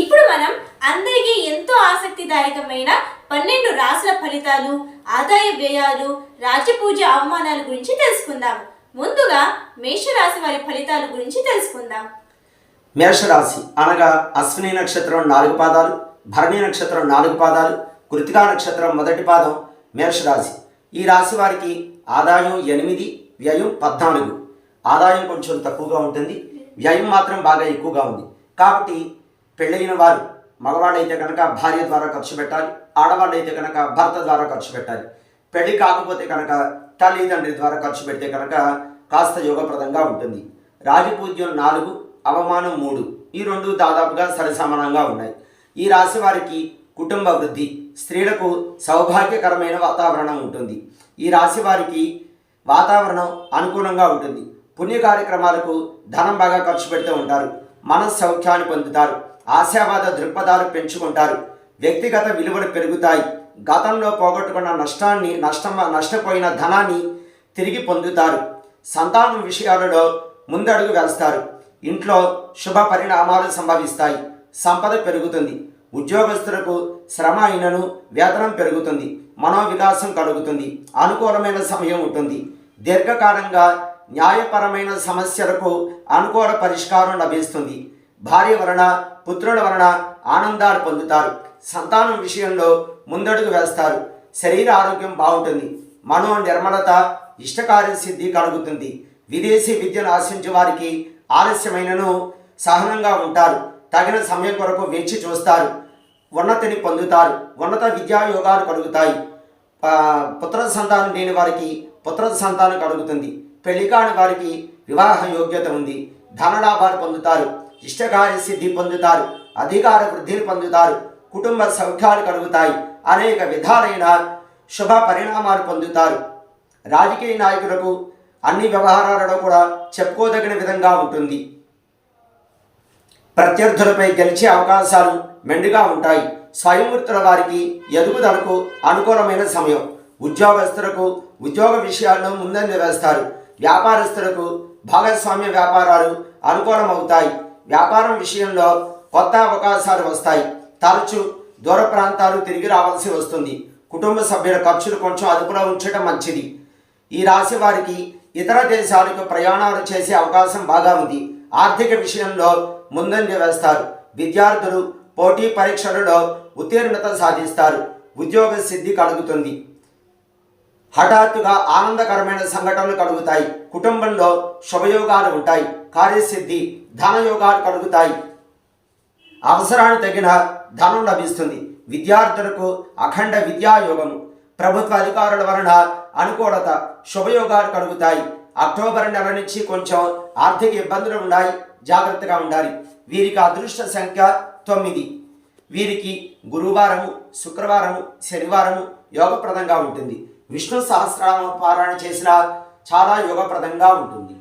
ఇప్పుడు మనం అందరికీ ఎంతో ఆసక్తిదాయకమైన పన్నెండు రాసుల ఫలితాలు ఆదాయ వ్యయాలు రాజపూజ అవమానాల గురించి తెలుసుకుందాం. ముందుగా మేషరాశి వారి ఫలితాల గురించి తెలుసుకుందాం. మేషరాశి అనగా అశ్విని నక్షత్రం నాలుగు పాదాలు భరణి నక్షత్రం నాలుగు పాదాలు కృతికా నక్షత్రం మొదటి పాదం మేషరాశి. ఈ రాశి వారికి ఆదాయం ఎనిమిది వ్యయం పద్నాలుగు. ఆదాయం కొంచెం తక్కువగా ఉంటుంది వ్యయం మాత్రం బాగా ఎక్కువగా ఉంది. కాబట్టి పెళ్ళైన వారు మగవాళ్ళైతే కనుక భార్య ద్వారా ఖర్చు పెట్టాలి ఆడవాళ్ళైతే కనుక భర్త ద్వారా ఖర్చు పెట్టాలి. పెళ్ళి కాకపోతే కనుక తల్లిదండ్రి ద్వారా ఖర్చు పెడితే కనుక కాస్త యోగప్రదంగా ఉంటుంది. రాజపూజ్యం నాలుగు అవమానం మూడు. ఈ రెండు దాదాపుగా సరిసమానంగా ఉన్నాయి. ఈ రాశి వారికి కుటుంబ వృద్ధి స్త్రీలకు సౌభాగ్యకరమైన వాతావరణం ఉంటుంది. ఈ రాశి వారికి వాతావరణం అనుకూలంగా ఉంటుంది. పుణ్య కార్యక్రమాలకు ధనం బాగా ఖర్చు పెడుతూ ఉంటారు. మనస్సౌఖ్యాన్ని పొందుతారు. ఆశావాద దృక్పథాలు పెంచుకుంటారు. వ్యక్తిగత విలువలు పెరుగుతాయి. గతంలో పోగొట్టుకున్న నష్టాన్ని నష్టం నష్టపోయిన ధనాన్ని తిరిగి పొందుతారు. సంతానం విషయాలలో ముందడుగు వేస్తారు. ఇంట్లో శుభ పరిణామాలు సంభవిస్తాయి. సంపద పెరుగుతుంది. ఉద్యోగస్తులకు శ్రమ అయినను వేతనం పెరుగుతుంది. మనోవిలాసం కలుగుతుంది. అనుకూలమైన సమయం ఉంటుంది. దీర్ఘకాలంగా న్యాయపరమైన సమస్యలకు అనుకూల పరిష్కారం లభిస్తుంది. భార్య వలన పుత్రుల వలన ఆనందాలు పొందుతారు. సంతానం విషయంలో ముందడుగు వేస్తారు. శరీర ఆరోగ్యం బాగుంటుంది. మనో నిర్మలత ఇష్టకార్య సిద్ధి కలుగుతుంది. విదేశీ విద్యను ఆశించే వారికి ఆలస్యమైనను సహనంగా ఉంటారు. తగిన సమయం కొరకు వేచి చూస్తారు. ఉన్నతిని పొందుతారు. ఉన్నత విద్యా యోగాలు కలుగుతాయి. పుత్ర సంతానం లేని వారికి పుత్ర సంతానం కలుగుతుంది. పెళ్ళి కాని వారికి వివాహ యోగ్యత ఉంది. ధనలాభాలు పొందుతారు. ఇష్టకార్య సిద్ధి పొందుతారు అధికార వృద్ధిని పొందుతారు కుటుంబ సౌఖ్యాలు కలుగుతాయి అనేక విధాలైన శుభ పరిణామాలు పొందుతారు. రాజకీయ నాయకులకు అన్ని వ్యవహారాలలో కూడా చెప్పుకోదగిన విధంగా ఉంటుంది. ప్రత్యర్థులపై గెలిచే అవకాశాలు మెండుగా ఉంటాయి. స్వయంవృత్తుల వారికి ఎదుగుదలకు అనుకూలమైన సమయం. ఉద్యోగస్తులకు ఉద్యోగ విషయాల్లో ముందంజ వేస్తారు. వ్యాపారస్తులకు భాగస్వామ్య వ్యాపారాలు అనుకూలమవుతాయి. వ్యాపారం విషయంలో కొత్త అవకాశాలు వస్తాయి. తరచు దూర ప్రాంతాలు తిరిగి రావాల్సి వస్తుంది. కుటుంబ సభ్యుల ఖర్చులు కొంచెం అదుపులో ఉంచడం మంచిది. ఈ రాశి వారికి ఇతర దేశాలకు ప్రయాణాలు చేసే అవకాశం బాగా ఉంది. ఆర్థిక విషయంలో ముందంజ వేస్తారు. విద్యార్థులు పోటీ పరీక్షలలో ఉత్తీర్ణత సాధిస్తారు. ఉద్యోగ సిద్ధి కలుగుతుంది. హఠాత్తుగా ఆనందకరమైన సంఘటనలు కలుగుతాయి. కుటుంబంలో శుభయోగాలు ఉంటాయి. కార్యసిద్ధి ధనయోగాలు కలుగుతాయి. అవసరానికి తగిన ధనం లభిస్తుంది. విద్యార్థులకు అఖండ విద్యాయోగము ప్రభుత్వ అధికారుల వలన అనుకూలత శుభయోగాలు కలుగుతాయి. అక్టోబర్ నెల నుంచి కొంచెం ఆర్థిక ఇబ్బందులు ఉన్నాయి. జాగ్రత్తగా ఉండాలి. వీరికి అదృష్ట సంఖ్య తొమ్మిది. వీరికి గురువారము శుక్రవారము శనివారము యోగప్రదంగా ఉంటుంది. విష్ణు సహస్రనామ పారాయణ చేసిన చాలా యోగప్రదంగా ఉంటుంది.